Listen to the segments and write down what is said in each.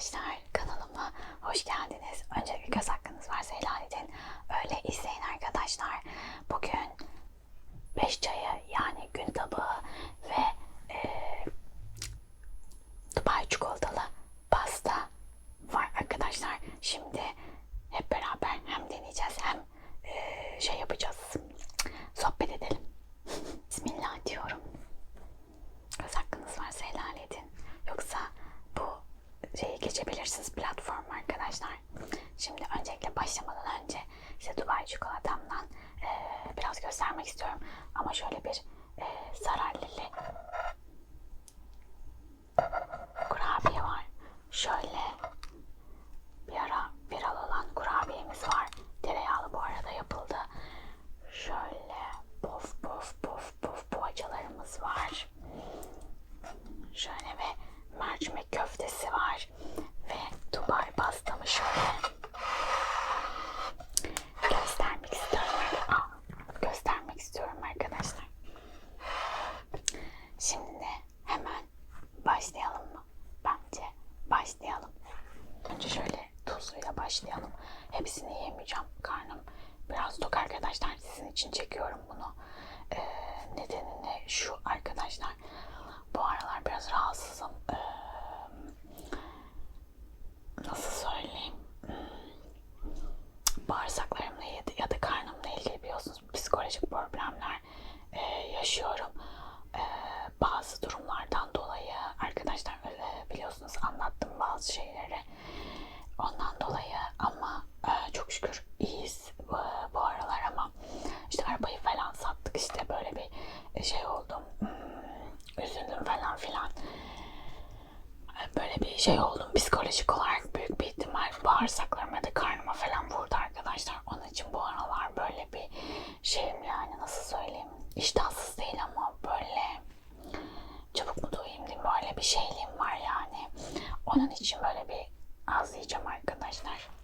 arkadaşlar kanalıma hoş geldiniz. Öncelikle göz hakkınız varsa helal edin. Öyle izleyin arkadaşlar. Bugün 5 çayı yani gün tabağı ve eee, Dubai çikolatalı pasta var arkadaşlar. Şimdi hep beraber hem deneyeceğiz hem eee, şey yapacağız. Sohbet edelim. Bismillah diyorum. Göz hakkınız varsa helal edin. Yoksa bu şeyi geçebilirsiniz platform arkadaşlar. Şimdi öncelikle başlamadan önce size Dubai çikolatamdan eee, biraz göstermek istiyorum. Ama şöyle bir eee zararlılı kurabiye var. Şöyle bir ara viral olan kurabiyemiz var. Tereyağlı bu arada yapıldı. Şöyle pof pof pof pof poğaçalarımız var. Şöyle ve mercimek köftesi var. Ve Dubai pastamı şöyle göstermek istiyorum. Aa, göstermek istiyorum arkadaşlar. Şimdi hemen başlayalım mı? Bence başlayalım. Önce şöyle tuzluyla başlayalım. Hepsini yemeyeceğim. Karnım biraz tok arkadaşlar. Sizin için çekiyorum bunu. Ee, nedeni şu arkadaşlar. Bu aralar biraz rahatsızım. Ee, nasıl söyleyeyim? bağırsaklarımla ya da, ya da karnımla ilgili biliyorsunuz psikolojik problemler e, yaşıyorum. E, bazı durumlardan dolayı arkadaşlar e, biliyorsunuz anlattım bazı şeyleri. Ondan dolayı ama e, çok şükür iyiyiz bu, bu aralar ama işte arabayı falan sattık işte böyle bir şey oldum. Hmm, üzüldüm falan filan böyle bir şey oldum psikolojik olarak büyük bir ihtimal bağırsaklarıma da karnıma falan vurdu arkadaşlar. Onun için bu aralar böyle bir şeyim yani nasıl söyleyeyim iştahsız değil ama böyle çabuk mu doyayım diyeyim böyle bir şeyliğim var yani. Onun için böyle bir az arkadaşlar.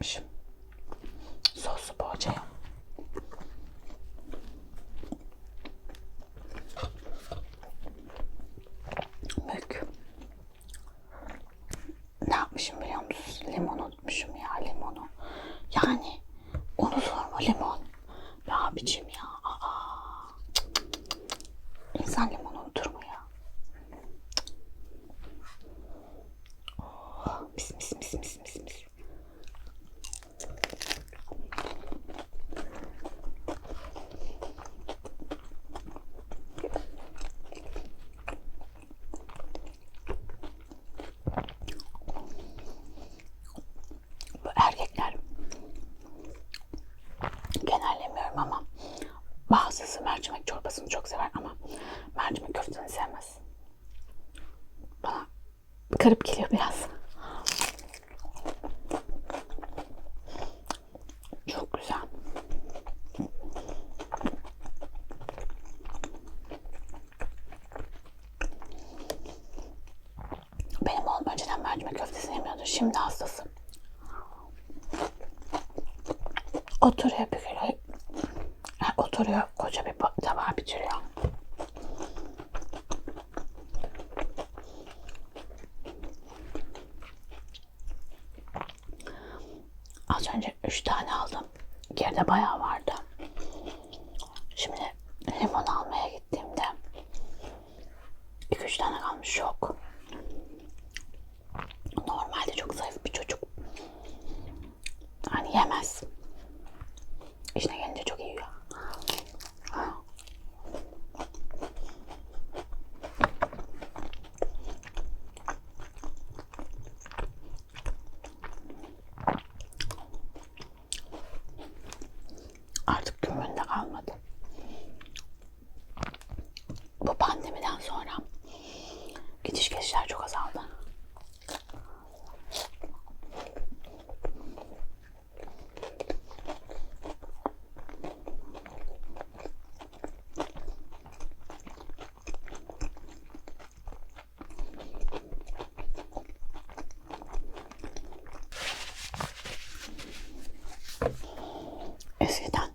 Yapmışım. Şimdi hastası. Oturuyor bir. Ha, Oturuyor koca bir ba- tabağı bitiriyor. Az önce 3 tane aldım. Geride bayağı vardı. Şimdi limon almaya gittiğimde 2-3 tane kalmış yok. Eskiden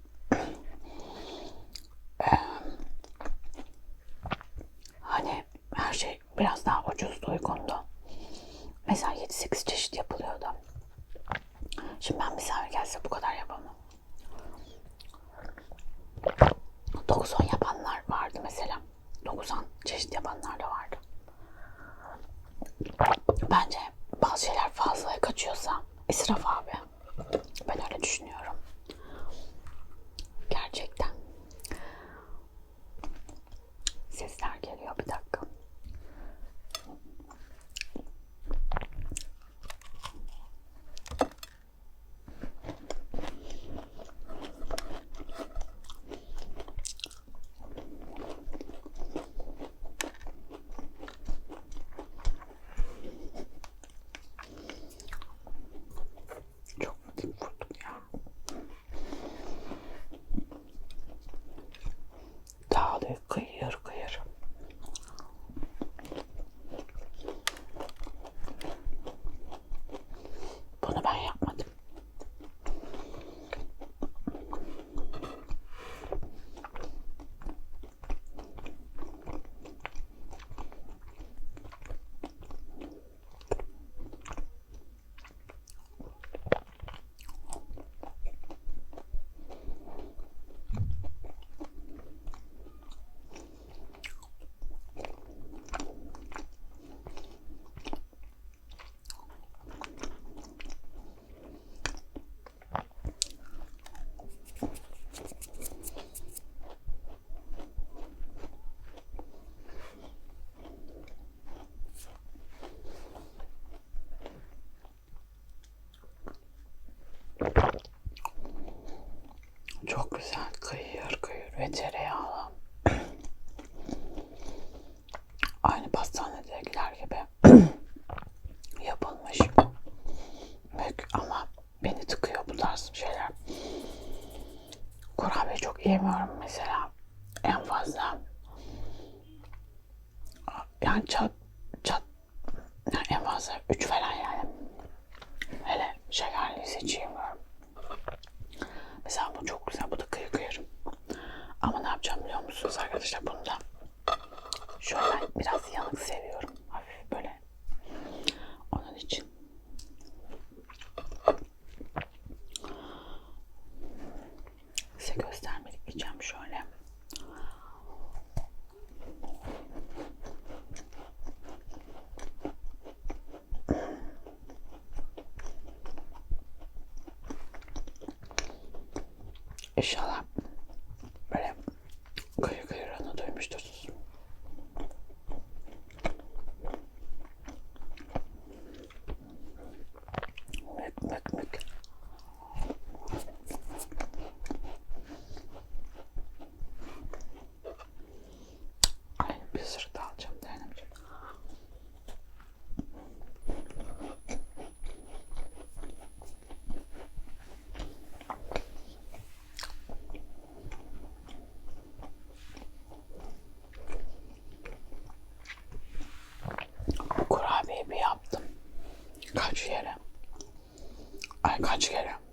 hani her şey biraz daha ucuzdu, uygundu. Mesela 7-8 çeşit yapılıyordu. Şimdi ben misafir gelse bu kadar yapamam. 9-10 yapanlar vardı mesela. 9-10 çeşit yapanlar da vardı. Bence bazı şeyler fazlaya kaçıyorsa israf abi. Yani çat çat yani en fazla 3 falan yani. Hele şekerliyse hiç yemiyorum. Mesela bu çok güzel. Bu da kıyır kıyır. Ama ne yapacağım biliyor musunuz arkadaşlar? Bunu da şöyle biraz yanık seviyorum. İnşallah. Kaç kere? Ay kaç kere?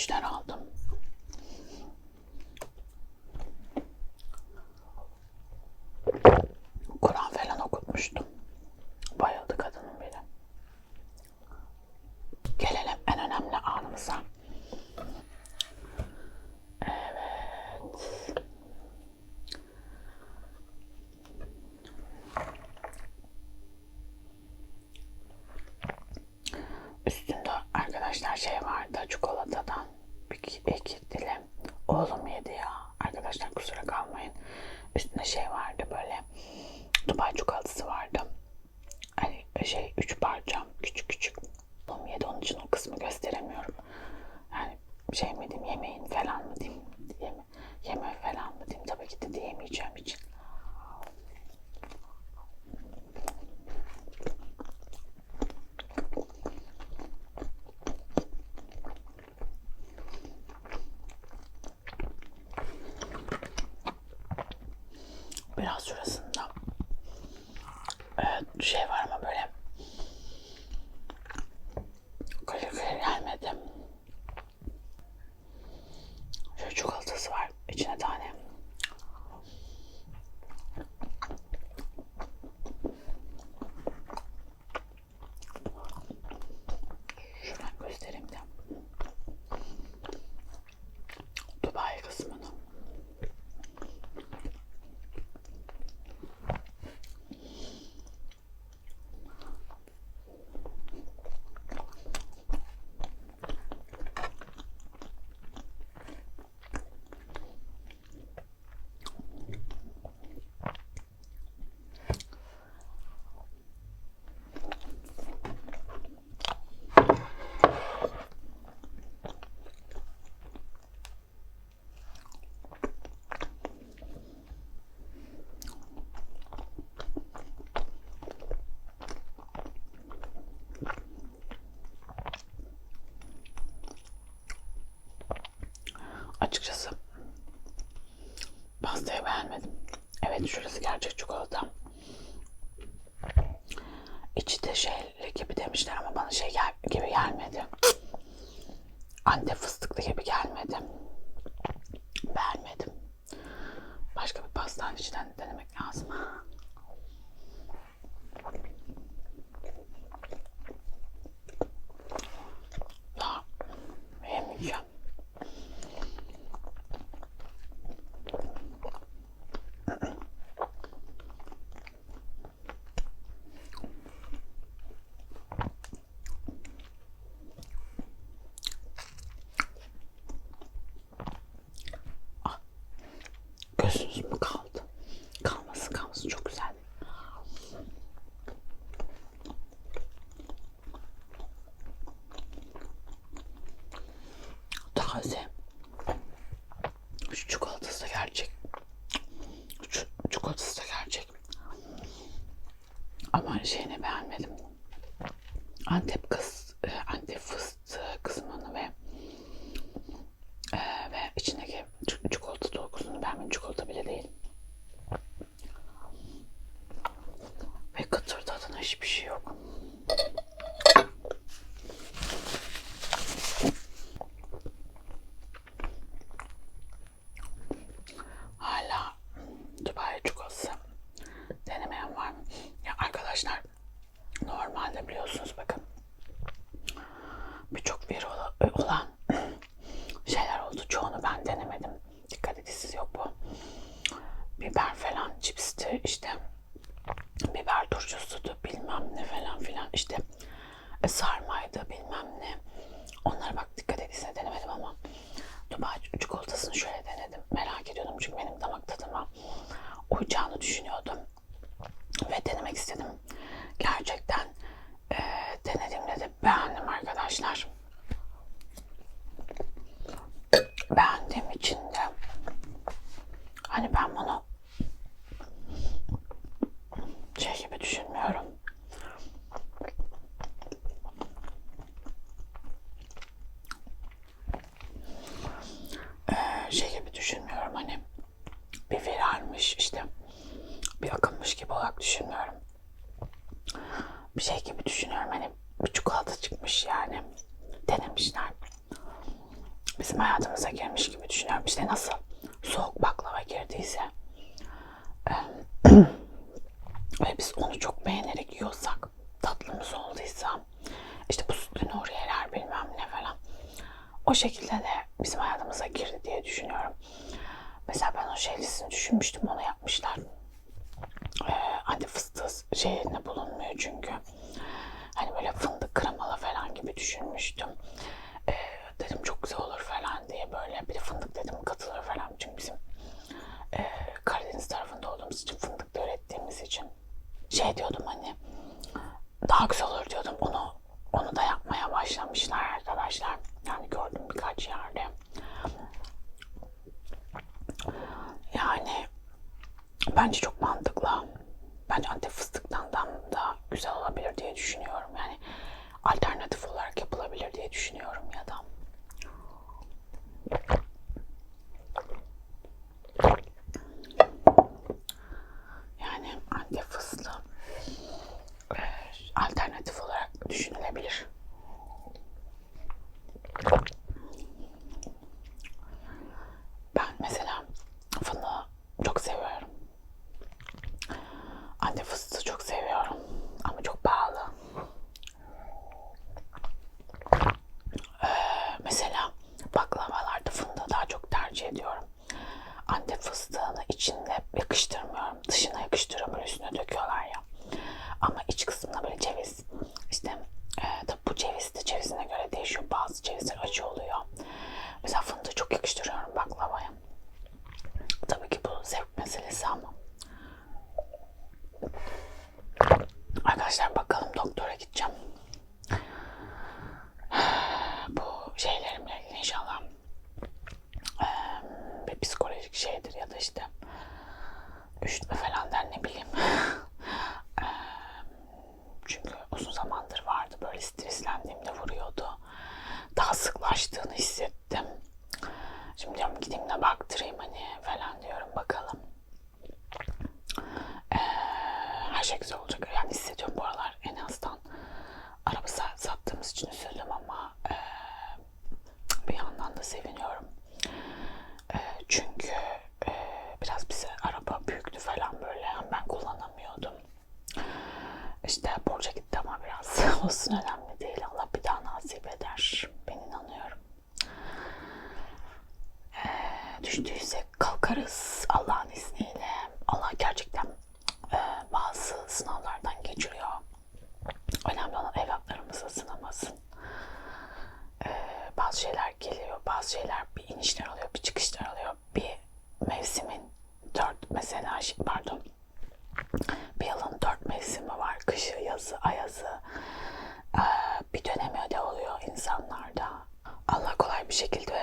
finished at all. şurası gerçek çikolata. İçi de şeyli gibi demişler ama bana şey gel gibi gelmedi. Antep fıstıklı gibi gelmedi. Beğenmedim. Başka bir pastaneciden denemek lazım. arkadaşlar. Normalde biliyorsunuz bakın birçok veri e, olan şeyler oldu. Çoğunu ben denemedim. Dikkat edin siz yok bu. Biber falan cipsti işte biber turşusudu bilmem ne falan filan işte e, sarmaydı bilmem ne 반지 줘. bir psikolojik şeydir ya da işte üşütme falan der ne bileyim. olsun önemli değil. Allah bir daha nasip eder. Ben inanıyorum. Ee, düştüysek kalkarız. bir şekilde